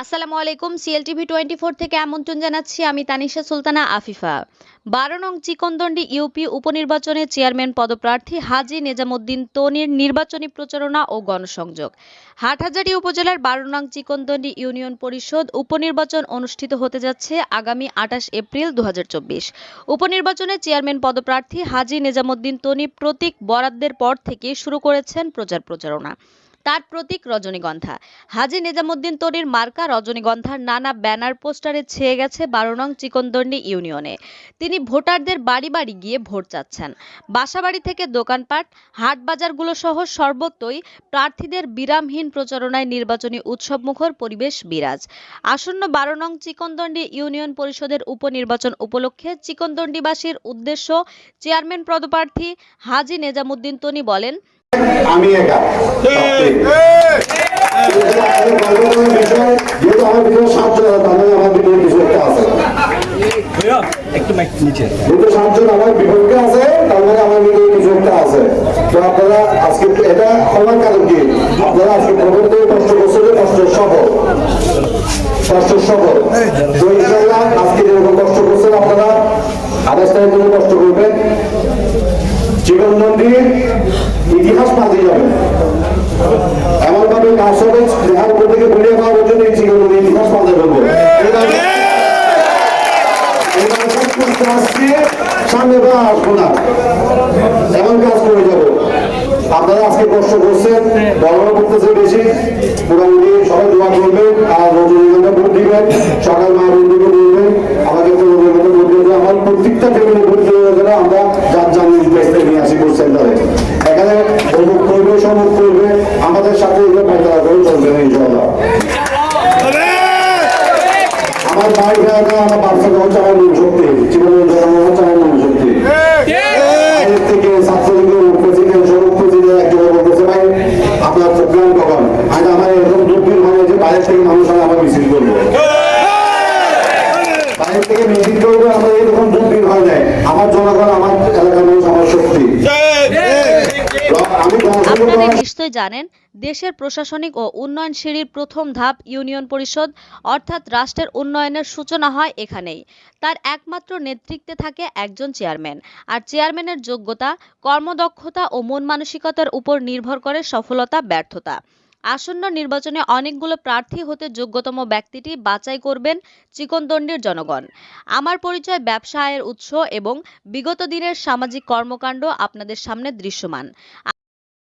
আসসালামু আলাইকুম CLTV twenty four থেকে আমন্ত্রণ জানাচ্ছি আমি তানিশা সুলতানা আফিফা। বারো নং চিকনদন্ডি ইউপি উপনির্বাচনে চেয়ারম্যান পদপ্রার্থী হাজি নেজামুদ্দিন তনির নির্বাচনী প্রচারণা ও গণসংযোগ। হাটহাজারী উপজেলার বারো নং চিকনদন্ডি ইউনিয়ন পরিষদ উপনির্বাচন অনুষ্ঠিত হতে যাচ্ছে আগামী আঠাশ এপ্রিল দু উপনির্বাচনে চেয়ারম্যান পদপ্রার্থী হাজি নেজামুদ্দিন তনি প্রতীক বরাদ্দের পর থেকে শুরু করেছেন প্রচার প্রচারণা। তার প্রতীক রজনীগন্ধা। হাজি নিজামুদ্দিন তরির মার্কা রজনীগন্ধার নানা ব্যানার পোস্টারে ছেয়ে গেছে বারো নং চিকনদন্ডি ইউনিয়নে। তিনি ভোটারদের বাড়ি বাড়ি গিয়ে ভোট চাচ্ছেন। বাসাবাড়ি থেকে দোকানপাট হাট বাজারগুলো সহ সর্বত্রই প্রার্থীদের বিরামহীন প্রচারণায় নির্বাচনী উৎসবমুখর পরিবেশ বিরাজ। আসন্ন বারো নং চিকনদন্ডি ইউনিয়ন পরিষদের উপনির্বাচন উপলক্ষে চিকনদন্ডিবাসীর উদ্দেশ্য চেয়ারম্যান পদপ্রার্থী হাজি নেজামুদ্দিন তনি বলেন আমি একা। যেহেতু আমার ভিতরে সাতজন তাহলে আমার ভিতরে কিছু একটা আছে ভাইয়া, একটু মাইক নিচে। যেহেতু সাতজন আমার বিপক্ষে আছে তার মানে আমার ভিতরে কিছু একটা আছে তো আপনারা আজকে এটা হওয়ার কারণ কি আপনারা আজকে প্রথম কষ্ট করছেন যে কষ্ট সফল কষ্ট সফল তো ইনশাল্লাহ আজকে যেরকম কষ্ট করছেন আপনারা আঠাশ তারিখ কষ্ট করবেন। জীবন মন্দির ইতিহাস পাল্টে যাবে। এমন ভাবে কাজ হবে, দেহার উপর থেকে বেরিয়ে পাওয়া পর্যন্ত এই জীবন ইতিহাস পাল্টে ফেলব আপনারা আজকে কষ্ট করছেন গণনা করতেছে বেশি। মোটামুটি সবাই দোয়া করবেন, আর ভোট দিবেন। সকাল আপনারা নিশ্চয় জানেন দেশের প্রশাসনিক ও উন্নয়ন সিঁড়ির প্রথম ধাপ ইউনিয়ন পরিষদ অর্থাৎ রাষ্ট্রের উন্নয়নের সূচনা হয় এখানেই। তার একমাত্র নেতৃত্বে থাকে একজন চেয়ারম্যান। আর চেয়ারম্যানের যোগ্যতা কর্মদক্ষতা ও মন মানসিকতার উপর নির্ভর করে সফলতা ব্যর্থতা। আসন্ন নির্বাচনে অনেকগুলো প্রার্থী হতে যোগ্যতম ব্যক্তিটি বাছাই করবেন চিকনদণ্ডের জনগণ। আমার পরিচয় ব্যবসায়ের উৎস এবং বিগত দিনের সামাজিক কর্মকাণ্ড আপনাদের সামনে দৃশ্যমান।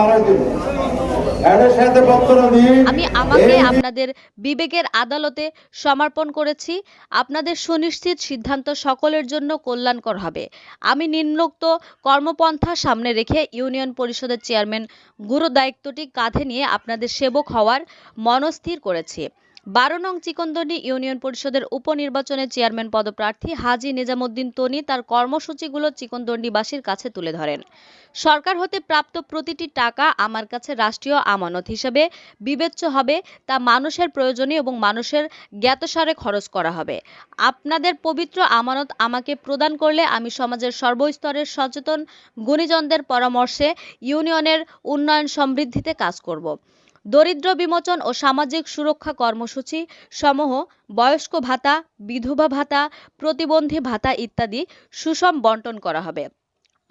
আবার দিব। আমি আমাকে আপনাদের বিবেকের আদালতে সমর্পণ করেছি। আপনাদের সুনিশ্চিত সিদ্ধান্ত সকলের জন্য কল্যাণকর হবে। আমি নিম্নোক্ত কর্মপন্থা সামনে রেখে ইউনিয়ন পরিষদের চেয়ারম্যান গুরু দায়িত্বটি কাঁধে নিয়ে আপনাদের সেবক হওয়ার মনস্থির করেছি। বারো নং চিকন্দনি ইউনিয়ন পরিষদের উপনির্বাচনে চেয়ারম্যান পদপ্রার্থী হাজি নিজামুদ্দিন তনি তার কর্মসূচিগুলো চিকন্দন্ডিবাসীর কাছে তুলে ধরেন। সরকার হতে প্রাপ্ত প্রতিটি টাকা আমার কাছে রাষ্ট্রীয় আমানত হিসেবে বিবেচ্য হবে, তা মানুষের প্রয়োজনে এবং মানুষের জ্ঞাতসারে খরচ করা হবে। আপনাদের পবিত্র আমানত আমাকে প্রদান করলে আমি সমাজের সর্বস্তরের সচেতন গুণীজনদের পরামর্শে ইউনিয়নের উন্নয়ন সমৃদ্ধিতে কাজ করব। দরিদ্র বিমোচন ও সামাজিক সুরক্ষা কর্মসূচি সমূহ, বয়স্ক ভাতা, বিধবা ভাতা, প্রতিবন্ধী ভাতা ইত্যাদি সুষম বন্টন করা হবে।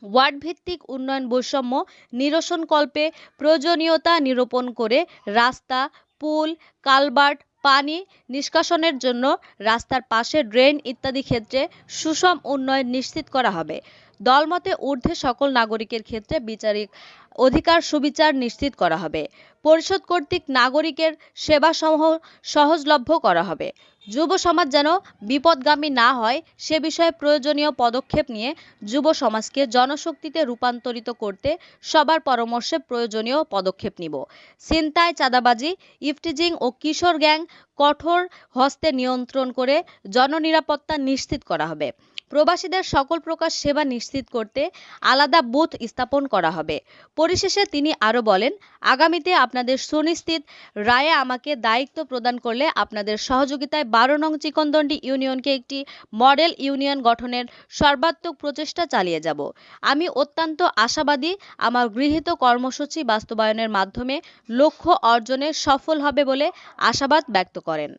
ওয়ার্ড ভিত্তিক উন্নয়ন বৈষম্য নিরসনকল্পে প্রয়োজনীয়তা নিরূপণ করে রাস্তা, পুল, কালবার্ট, পানি নিষ্কাশনের জন্য রাস্তার পাশে ড্রেন ইত্যাদি ক্ষেত্রে সুষম উন্নয়ন নিশ্চিত করা হবে। দলমতে ঊর্ধ্বে সকল নাগরিকের ক্ষেত্রে বিচারিক অধিকার সুবিচার নিশ্চিত করা হবে। পরিষদ কর্তৃক নাগরিকের সেবাসমূহ সহজলভ্য করা হবে। যুব সমাজ যেন বিপদগামী না হয়, সে বিষয়ে প্রয়োজনীয় পদক্ষেপ নিয়ে যুব সমাজকে জনশক্তিতে রূপান্তরিত করতে সবার পরামর্শে প্রয়োজনীয় পদক্ষেপ নিব। ছিনতাই, চাঁদাবাজি, ইফটিজিং ও কিশোর গ্যাং কঠোর হস্তে নিয়ন্ত্রণ করে জননিরাপত্তা নিশ্চিত করা হবে। প্রবাসীদের সকল প্রকার সেবা নিশ্চিত করতে আলাদা বুথ স্থাপন করা হবে। পরিশেষে তিনি আরও বলেন, আগামীতে আপনাদের সুনিশ্চিত রায়ে আমাকে দায়িত্ব প্রদান করলে আপনাদের সহযোগিতায় বারো নং চিকনদণ্ডী ইউনিয়নকে একটি মডেল ইউনিয়ন গঠনের সর্বাত্মক প্রচেষ্টা চালিয়ে যাব। আমি অত্যন্ত আশাবাদী আমার গৃহীত কর্মসূচি বাস্তবায়নের মাধ্যমে লক্ষ্য অর্জনে সফল হবে বলে আশাবাদ ব্যক্ত করেন।